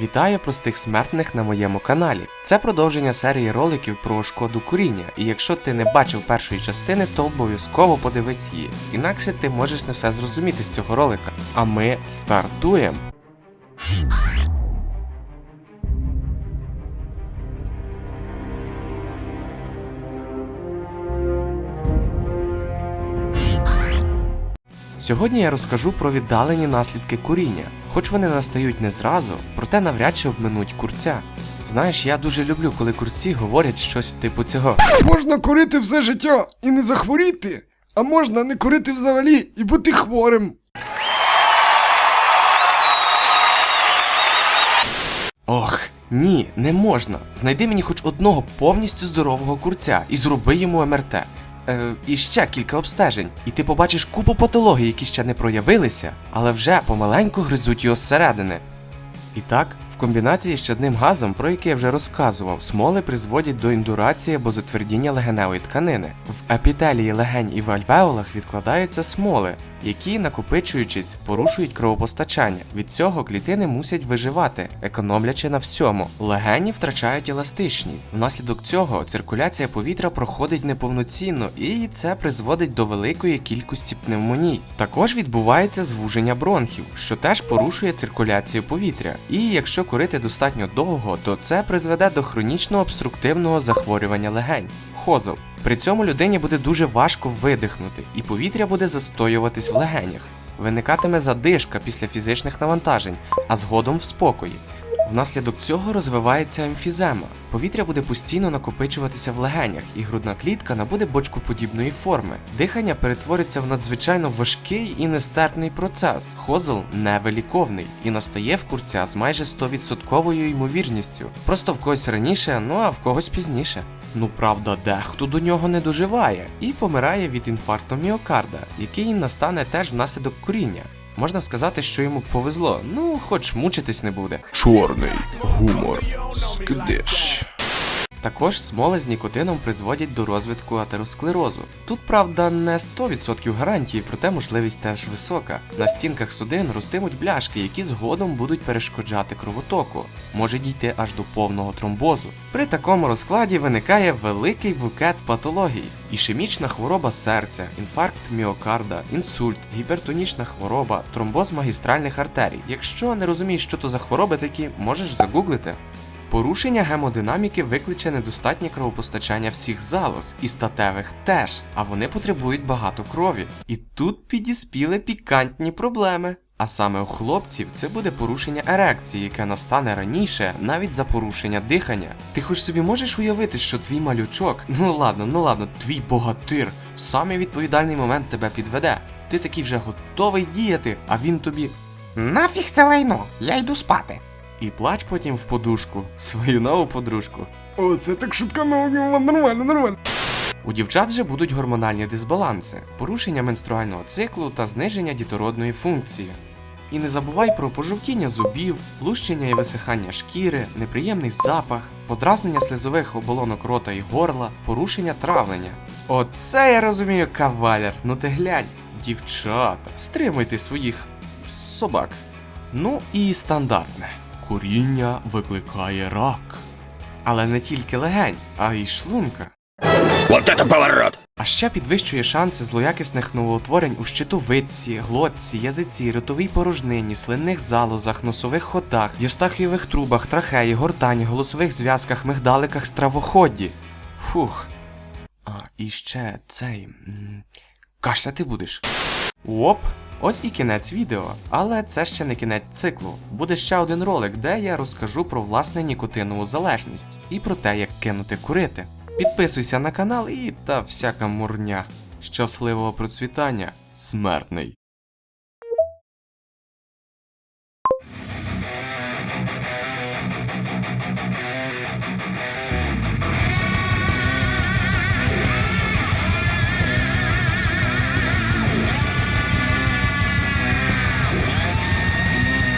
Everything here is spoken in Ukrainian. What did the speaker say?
Вітаю простих смертних на моєму каналі. Це продовження серії роликів про шкоду куріння, і якщо ти не бачив першої частини, то обов'язково подивись її. Інакше ти можеш не все зрозуміти з цього ролика. А ми стартуємо. Сьогодні я розкажу про віддалені наслідки куріння, хоч вони настають не зразу, проте навряд чи обминуть курця. Знаєш, я дуже люблю, коли курці говорять щось типу цього. Можна курити все життя і не захворіти, а можна не курити взагалі і бути хворим. Ох, ні, не можна. Знайди мені хоч одного повністю здорового курця і зроби йому МРТ. Е, і ще кілька обстежень, і ти побачиш купу патологій, які ще не проявилися, але вже помаленьку гризуть його зсередини. І так, в комбінації з чадним газом, про який я вже розказував, смоли призводять до індурації або затвердіння легеневої тканини. В епітелії легень і в альвеолах відкладаються смоли, які, накопичуючись, порушують кровопостачання. Від цього клітини мусять виживати, економлячи на всьому. Легені втрачають еластичність. Внаслідок цього циркуляція повітря проходить неповноцінно, і це призводить до великої кількості пневмоній. Також відбувається звуження бронхів, що теж порушує циркуляцію повітря. І якщо курити достатньо довго, то це призведе до хронічного обструктивного захворювання легень хозел. При цьому людині буде дуже важко видихнути, і повітря буде застоюватись в легенях. Виникатиме задишка після фізичних навантажень, а згодом в спокої. Внаслідок цього розвивається емфізема. Повітря буде постійно накопичуватися в легенях, і грудна клітка набуде бочкоподібної форми. Дихання перетвориться в надзвичайно важкий і нестерпний процес. Хозел невиліковний і настає в курця з майже 100% ймовірністю. Просто в когось раніше, ну а в когось пізніше. Ну правда, дехто до нього не доживає і помирає від інфаркту міокарда, який настане теж внаслідок куріння. Можна сказати, що йому повезло, ну хоч мучитись не буде. Чорний гумор. Скдиш. Також смоли з нікотином призводять до розвитку атеросклерозу. Тут, правда, не 100% гарантії, проте можливість теж висока. На стінках судин ростимуть бляшки, які згодом будуть перешкоджати кровотоку. Може дійти аж до повного тромбозу. При такому розкладі виникає великий букет патологій: ішемічна хвороба серця, інфаркт міокарда, інсульт, гіпертонічна хвороба, тромбоз магістральних артерій. Якщо не розумієш, що то за хвороби такі, можеш загуглити. Порушення гемодинаміки викличе недостатнє кровопостачання всіх залоз і статевих теж, а вони потребують багато крові. І тут підіспіли пікантні проблеми. А саме у хлопців це буде порушення ерекції, яке настане раніше, навіть за порушення дихання. Ти хоч собі можеш уявити, що твій малючок, ну ладно, ну ладно, твій богатир в самий відповідальний момент тебе підведе. Ти такий вже готовий діяти, а він тобі Нафіг це лайно, я йду спати. І плач потім в подушку, свою нову подружку. О, це так шутка нормально, нормально, нормально. У дівчат же будуть гормональні дисбаланси, порушення менструального циклу та зниження дітородної функції. І не забувай про пожовтіння зубів, лущення і висихання шкіри, неприємний запах, подразнення слизових оболонок рота і горла, порушення травлення. Оце я розумію, кавалер. Ну ти глянь, дівчата, стримуйте своїх собак. Ну і стандартне. Куріння викликає рак. Але не тільки легень, а й шлунка. Вот это поворот! А ще підвищує шанси злоякісних новоутворень у щитовидці, глотці, язиці, ротовій порожнині, слинних залозах, носових ходах, євстахієвих трубах, трахеї, гортані, голосових зв'язках, мигдаликах, стравоході. Фух. А, і ще цей. м, Кашляти будеш. Оп! Ось і кінець відео, але це ще не кінець циклу. Буде ще один ролик, де я розкажу про власне нікотинову залежність і про те, як кинути курити. Підписуйся на канал і та всяка мурня. Щасливого процвітання, смертний!